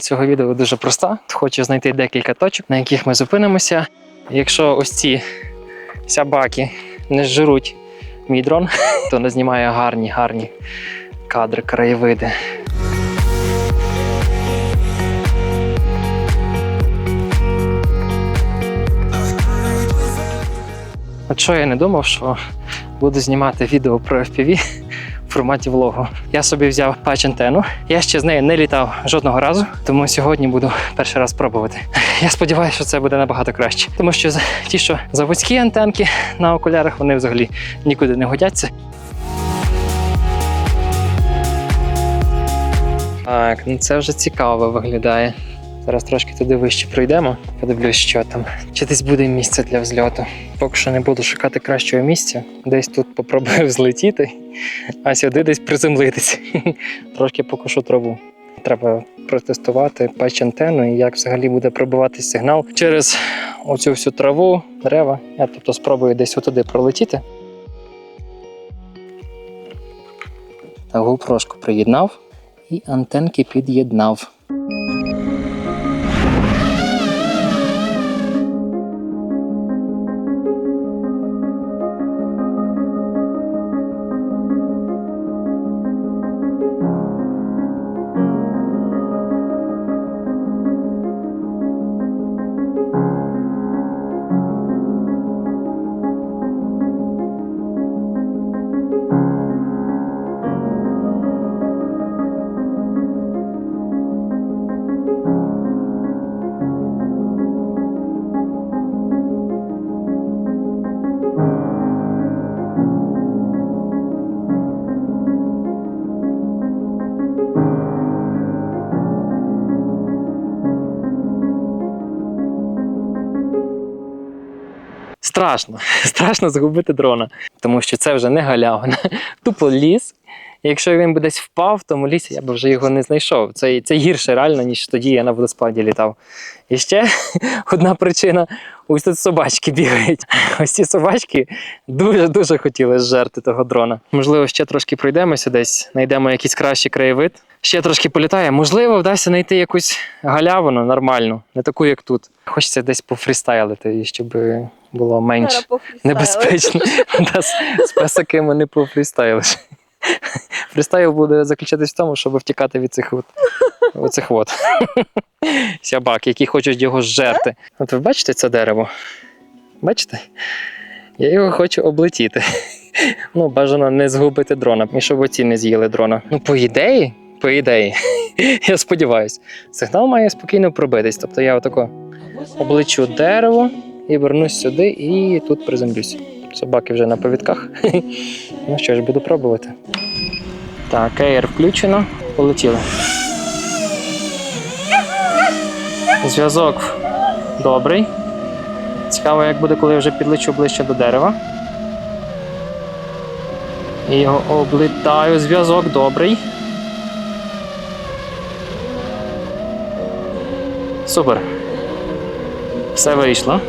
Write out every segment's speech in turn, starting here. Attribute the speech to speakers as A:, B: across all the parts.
A: Цього відео дуже проста. Хочу знайти декілька точок, на яких ми зупинимося. Якщо ось ці собаки не зжируть мій дрон, то не знімає гарні, гарні кадри, краєвиди. От що я не думав, що буду знімати відео про FPV в форматі влогу. Я собі взяв патч антенну. Я ще з нею не літав жодного разу, тому сьогодні буду перший раз пробувати. Я сподіваюся, що це буде набагато краще, тому що ті, що заводські антенки на окулярах, вони взагалі нікуди не годяться. Так, ну це вже цікаво виглядає. Зараз трошки туди вище пройдемо, подивлюсь, що там. Чи десь буде місце для взльоту. Поки що не буду шукати кращого місця. Десь тут попробую взлетіти, а сюди десь приземлитися. Трошки покушу траву. Треба протестувати патч антенну і як взагалі буде пробиватись сигнал через оцю всю траву, дерева. Я тобто спробую десь отуди пролетіти. Та GoPro-шку приєднав і антенки під'єднав. Страшно, страшно загубити дрона, тому що це вже не галявина, тупо ліс. І якщо він би десь впав в тому лісі, я б вже його не знайшов. Це, це гірше реально, ніж тоді я на водоспаді літав. І ще одна причина: ось тут собачки бігають. Ось ці собачки дуже-дуже хотіли зжерти того дрона. Можливо, ще трошки пройдемося десь, знайдемо якийсь кращий краєвид. Ще трошки політає. Можливо, вдасться знайти якусь галявину нормальну, не таку, як тут. Хочеться десь пофрістайлити, і щоб було менш небезпечно. З, з песаками не пофрістайлиш. Фрістайл буде заключатись в тому, щоб втікати від цих от, оцих от собак, які хочуть його зжерти. От ви бачите це дерево? Бачите? Я його хочу облетіти. Ну, бажано не згубити дрона, і щоб оці не з'їли дрона. Ну, по ідеї, по ідеї, я сподіваюся, сигнал має спокійно пробитись. Тобто я отако облечу дерево і вернусь сюди, і тут приземлюсь. Собаки вже на повідках. Ну що ж, буду пробувати. Так, Air включено, полетіли. Зв'язок добрий. Цікаво, як буде, коли я вже підлечу ближче до дерева. І його облітаю. Зв'язок добрий. Супер. Все вийшло.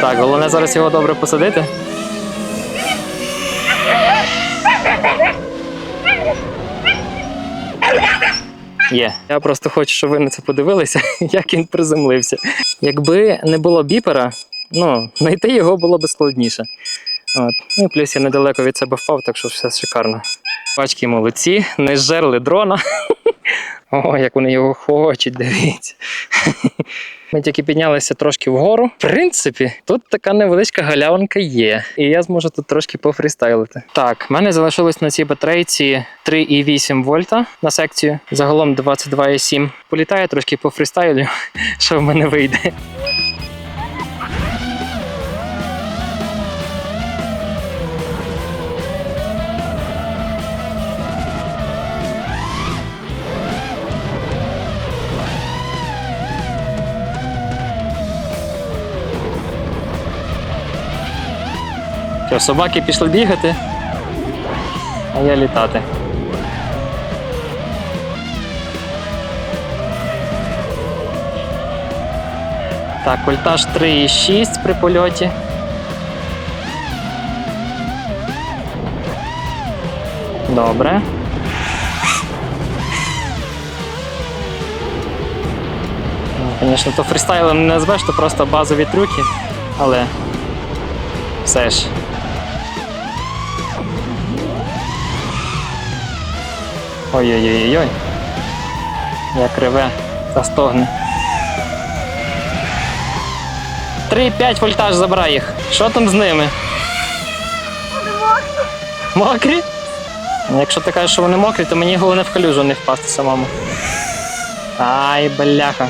A: Так, головне зараз його добре посадити. Є. Я просто хочу, щоб ви на це подивилися, як він приземлився. Якби не було біпера, ну, знайти його було б складніше. От. Ну плюс я недалеко від себе впав, так що все шикарно. Бачки молодці, не зжерли дрона. О, як вони його хочуть, дивіться. Ми тільки піднялися трошки вгору. В принципі, тут така невеличка галявинка є. І я зможу тут трошки пофрістайлити. Так, в мене залишилось на цій батарейці 3,8 вольта на секцію. Загалом 22,7. Політаю трошки по фрістайлю, що в мене вийде. Все, собаки пішли бігати, а я літати. Так, вольтаж 3,6 при польоті. Добре. Ну, Звісно, то фристайлом не назвеш, то просто базові трюки, але все ж. Ой-ой-ой-ой. Як реве та стогне. 3,5 вольтаж забирай їх. Що там з ними? Мокрі? Ну, Якщо ти кажеш, що вони мокрі, то мені головне в калюжу не впасти самому. Ай, бляха.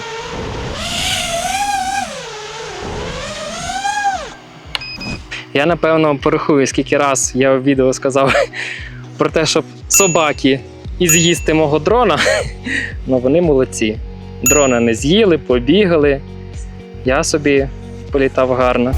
A: Я напевно порахую, скільки раз я в відео сказав про те, щоб собаки і з'їсти мого дрона. Ну вони молодці. Дрона не з'їли, побігали. Я собі політав гарно.